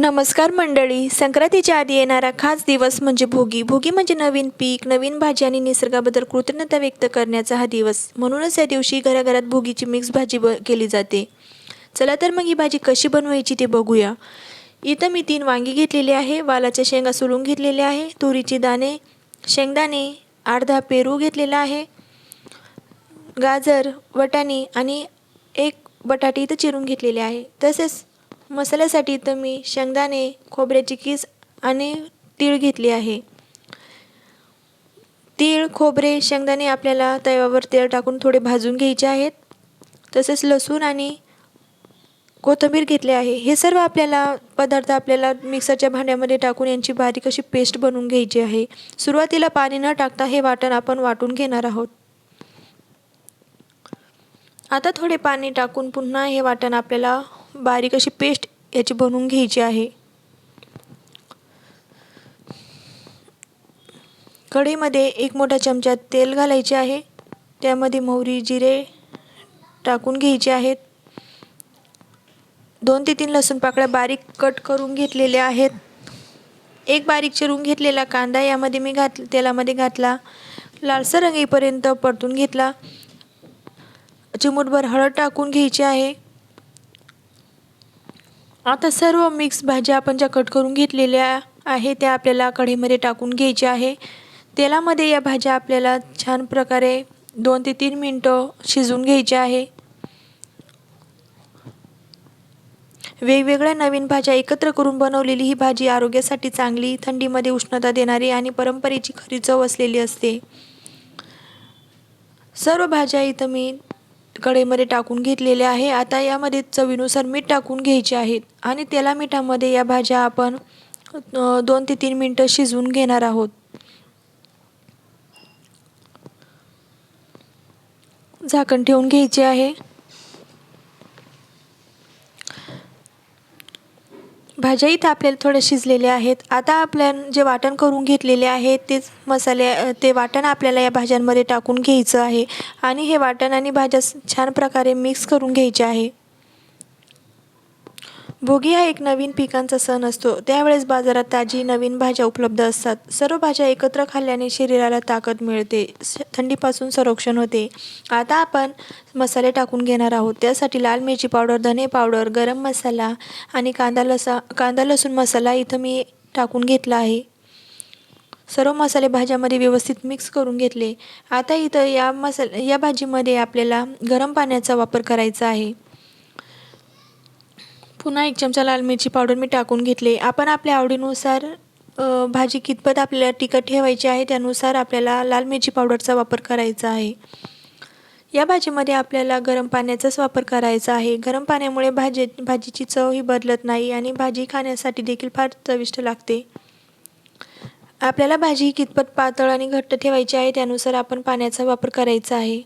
नमस्कार मंडळी. संक्रांतीच्या आधी येणारा खास दिवस म्हणजे भोगी. भोगी म्हणजे नवीन पीक नवीन भाजी आणि निसर्गाबद्दल कृतज्ञता व्यक्त करण्याचा हा दिवस. म्हणूनच या दिवशी घराघरात भोगीची मिक्स भाजी ब केली जाते. चला तर मग ही भाजी कशी बनवायची ते बघूया. इथं मी तीन वांगी घेतलेली आहे. वालाच्या शेंगा सोलून घेतलेल्या आहे. तुरीची दाणे शेंगदाणे अर्धा पेरू घेतलेला आहे. गाजर वटाणे आणि एक बटाटे इथं चिरून घेतलेले आहे. तसेच मसाल्यासाठी इथं मी शेंगदाणे खोबऱ्याची किस आणि तीळ घेतली आहे. तीळ खोबरे शेंगदाणे आपल्याला तव्यावर तेल टाकून थोडे भाजून घ्यायचे आहेत. तसेच लसूण आणि कोथिंबीर घेतले आहे. हे सर्व आपल्याला पदार्थ आपल्याला मिक्सरच्या भांड्यामध्ये टाकून यांची बारीक अशी पेस्ट बनवून घ्यायची आहे. सुरुवातीला पाणी न टाकता हे वाटण आपण वाटून घेणार आहोत. आता थोडे पाणी टाकून पुन्हा हे वाटण आपल्याला बारीक अशी पेस्ट याची बनवून घ्यायची आहे. कढईमध्ये एक मोठा चमचा तेल घालायचे आहे. त्यामध्ये मोहरी जिरे टाकून घ्यायचे आहेत. दोन ते तीन लसूण पाकळ्या बारीक कट करून घेतलेल्या आहेत. एक बारीक चिरून घेतलेला कांदा यामध्ये मी घात तेलामध्ये घातला. लालसर रंगीपर्यंत परतून घेतला. चिमूटभर हळद टाकून घ्यायची आहे. आता सर्व मिक्स भाज्या आपण ज्या कट करून घेतलेल्या आहे त्या आपल्याला कढईमध्ये टाकून घ्यायच्या आहे. तेलामध्ये या भाज्या आपल्याला छान प्रकारे दोन ते तीन मिनटं शिजवून घ्यायच्या आहे. वेगवेगळ्या नवीन भाज्या एकत्र करून बनवलेली ही भाजी आरोग्यासाठी चांगली थंडीमध्ये उष्णता देणारी आणि परंपरेची खरी चव असलेली असते. सर्व भाज्या इथं मी कढईमध्ये टाकून घेतलेले आहे. आता यामध्ये चवीनुसार मीठ टाकून घ्यायचे आहेत आणि तेला मिठामध्ये या भाज्या आपण दोन ते तीन मिनटं शिजवून घेणार आहोत. झाकण ठेवून घ्यायचे आहे. भाज्या इथं आपल्याला थोड्या शिजलेल्या आहेत. आता आपल्या जे वाटण करून घेतलेले आहे तेच मसाले ते वाटण आपल्याला या भाज्यांमध्ये टाकून घ्यायचं आहे. आणि हे वाटण आणि भाज्या छान प्रकारे मिक्स करून घ्यायचे आहे. भोगी हा एक नवीन पिकांचा सण असतो. त्यावेळेस बाजारात ताजी नवीन भाज्या उपलब्ध असतात. सर्व भाज्या एकत्र खाल्ल्याने शरीराला ताकद मिळते. स- थंडीपासून संरक्षण होते. आता आपण मसाले टाकून घेणार आहोत. त्यासाठी लाल मिरची पावडर धने पावडर गरम मसाला आणि कांदा लसा कांदा लसूण मसाला इथं मी टाकून घेतला आहे. सर्व मसाले भाज्यामध्ये व्यवस्थित मिक्स करून घेतले. आता इथं या मसाला या भाजीमध्ये आपल्याला गरम पाण्याचा वापर करायचा आहे. पुन्हा एक चमचा लाल मिरची पावडर मी टाकून घेतले. आपण आपल्या आवडीनुसार भाजी कितपत आपल्याला तिखट ठेवायची आहे त्यानुसार आपल्याला लाल मिरची पावडरचा वापर करायचा आहे. या भाजीमध्ये आपल्याला गरम पाण्याचाच वापर करायचा आहे. गरम पाण्यामुळे भाजी भाजीची चव ही बदलत नाही आणि भाजी खाण्यासाठी देखील फार चविष्ट लागते. आपल्याला भाजी ही कितपत पातळ आणि घट्ट ठेवायची आहे त्यानुसार आपण पाण्याचा वापर करायचा आहे.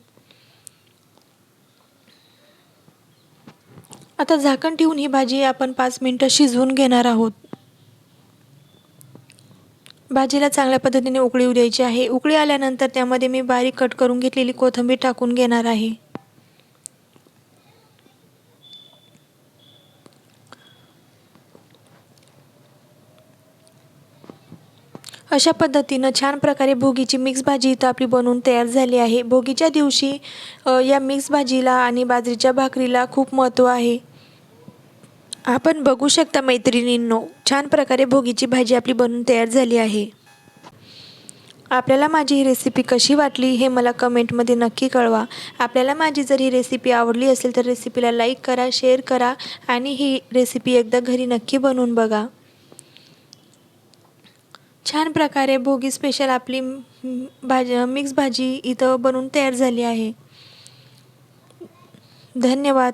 आता झाकण ठेवून ही भाजी आपण पाच मिनटं शिजवून घेणार आहोत. भाजीला चांगल्या पद्धतीने उकळी द्यायची आहे. उकळी आल्यानंतर त्यामध्ये मी बारीक कट करून घेतलेली कोथिंबीर टाकून घेणार आहे. अशा पद्धतीनं छान प्रकारे भोगीची मिक्स भाजी इथं आपली बनवून तयार झाली आहे. भोगीच्या दिवशी या मिक्स भाजीला आणि बाजरीच्या भाकरीला खूप महत्त्व आहे. आपण बघू शकता मैत्रिणींनो छान प्रकारे भोगीची भाजी आपली बनवून तयार झाली आहे. आपल्याला माझी ही रेसिपी कशी वाटली हे मला कमेंटमध्ये नक्की कळवा. आपल्याला माझी जर ही रेसिपी आवडली असेल तर रेसिपीला लाईक करा शेअर करा आणि ही रेसिपी एकदा घरी नक्की बनवून बघा. छान प्रकारे भोगी स्पेशल आपली भाजी मिक्स भाजी इथं बनवून तयार झाली आहे. धन्यवाद.